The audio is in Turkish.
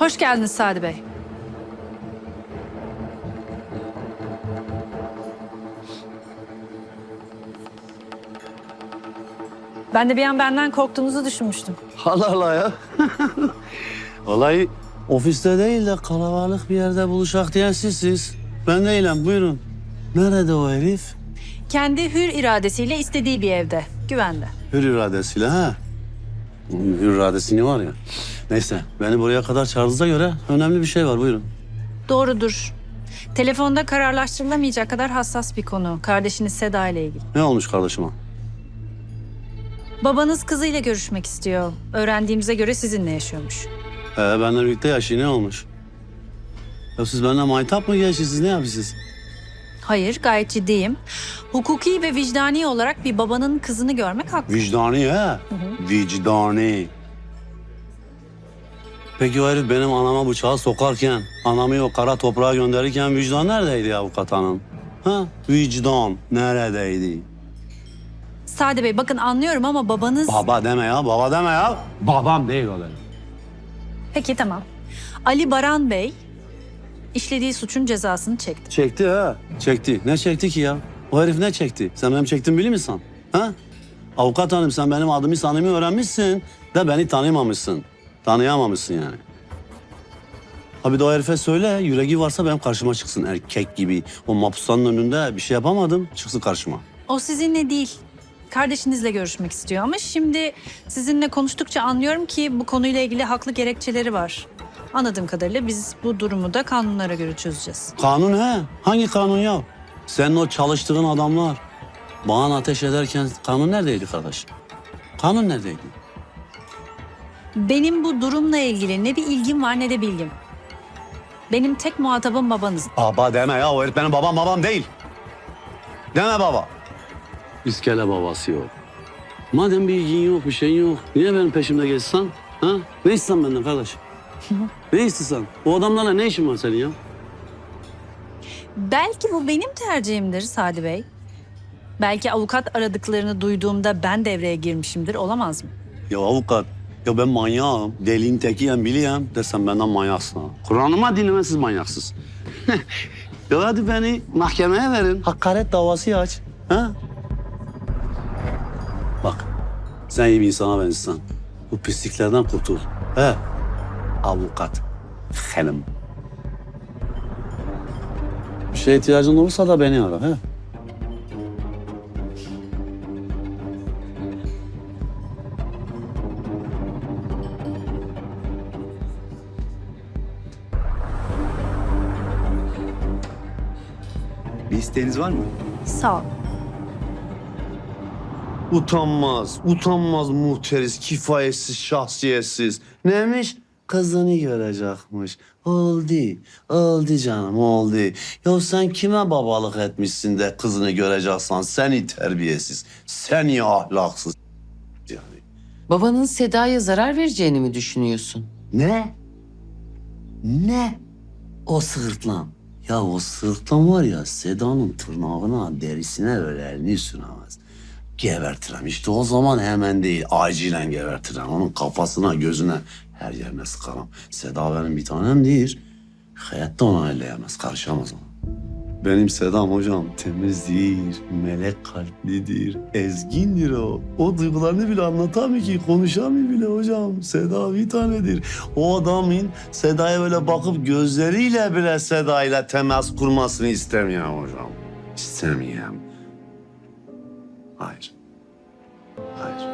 Hoş geldiniz Sadi Bey. Ben de bir an benden korktuğunuzu düşünmüştüm. Allah Allah ya. Olay ofiste değil de kalabalık bir yerde buluşak diyen sizsiniz. Ben değilim buyurun. Nerede o herif? Kendi hür iradesiyle istediği bir evde, güvende. Hür iradesiyle ha. Hür iradesi ne var ya? Neyse beni buraya kadar çağırdığınıza göre önemli bir şey var buyurun. Doğrudur. Telefonda kararlaştırılamayacak kadar hassas bir konu. Kardeşiniz Seda ile ilgili. Ne olmuş kardeşime? Babanız kızıyla görüşmek istiyor. Öğrendiğimize göre sizinle yaşıyormuş. He benimle birlikte yaşıyor ne olmuş? Ya siz benimle maytap mı geçiyorsunuz ne yapıyorsunuz? Hayır, gayet ciddiyim. Hukuki ve vicdani olarak bir babanın kızını görmek haklı. Vicdani ha. Vicdani. Peki o herif benim anama bıçağı sokarken, anamı o kara toprağa gönderirken vicdan neredeydi avukat hanım? Ha? Vicdan neredeydi? Sade Bey bakın anlıyorum ama babanız... Baba deme ya, baba deme ya. Babam değil o benim. Peki tamam. Ali Baran Bey işlediği suçun cezasını çekti. Çekti ha. Çekti. Ne çekti ki ya? O herif ne çekti? Sen benim çektiğimi biliyor musun? Ha? Avukat hanım sen benim adımı sanımı öğrenmişsin de beni tanıyamamışsın. Tanıyamamışsın yani. Ha bir de o herife söyle yüreği varsa benim karşıma çıksın erkek gibi. O mapustanın önünde bir şey yapamadım çıksın karşıma. O sizinle değil. Kardeşinizle görüşmek istiyor ama şimdi sizinle konuştukça anlıyorum ki bu konuyla ilgili haklı gerekçeleri var. Anladığım kadarıyla biz bu durumu da kanunlara göre çözeceğiz. Kanun he. Hangi kanun ya? Senin o çalıştığın adamlar bana ateş ederken kanun neredeydi kardeş? Kanun neredeydi? Benim bu durumla ilgili ne bir ilgim var ne de bilgim. Benim tek muhatabım babanız. Baba deme ya. O herif benim babam babam değil. Deme baba. İskele babası yok. Madem bir ilgin yok, bir şeyin yok. Niye benim peşimde geçsen? Ha? Ne istiyorsun benden kardeş? Ne istiyorsun? O adamlarla ne işin var senin ya? Belki bu benim tercihimdir Sadi Bey. Belki avukat aradıklarını duyduğumda ben devreye girmişimdir. Olamaz mı? Ya avukat, ya ben manyağım. Delinin tekiyim, biliyem. Desem benden manyaksın ha. Kur'an'ıma dinleme siz manyaksız. ya hadi beni mahkemeye verin. Hakaret davası aç. Ha? Bak, sen iyi bir insana benziyorsun. Bu pisliklerden kurtul. He? Avukat. Hanım. Bir şeye ihtiyacın olursa da beni ara. He? Bir isteğiniz var mı? Sağ ol. Utanmaz, utanmaz muhteriz, kifayetsiz, şahsiyetsiz. Neymiş? Kızını görecekmiş. Oldu, oldu canım, oldu. Ya sen kime babalık etmişsin de kızını göreceksen seni terbiyesiz, seni ahlaksız. Yani. Babanın Seda'ya zarar vereceğini mi düşünüyorsun? Ne? Ne? O sırtlan. Ya o sırtlan var ya Seda'nın tırnağına, derisine öyle elini süremez. Gebertirem. İşte o zaman hemen değil, acilen gebertirem. Onun kafasına, gözüne, her yerine sıkarım. Seda benim bir tanem değil. Hayatta ona elleyemez, karışamaz ona. Benim Sedam hocam temizdir, melek kalplidir, ezgindir o. O duygularını bile anlatamıyor ki, konuşamıyor bile hocam. Seda bir tanedir. O adamın Seda'ya böyle bakıp gözleriyle bile Seda ile temas kurmasını istemiyorum hocam. İstemiyorum. Hayır. Hayır.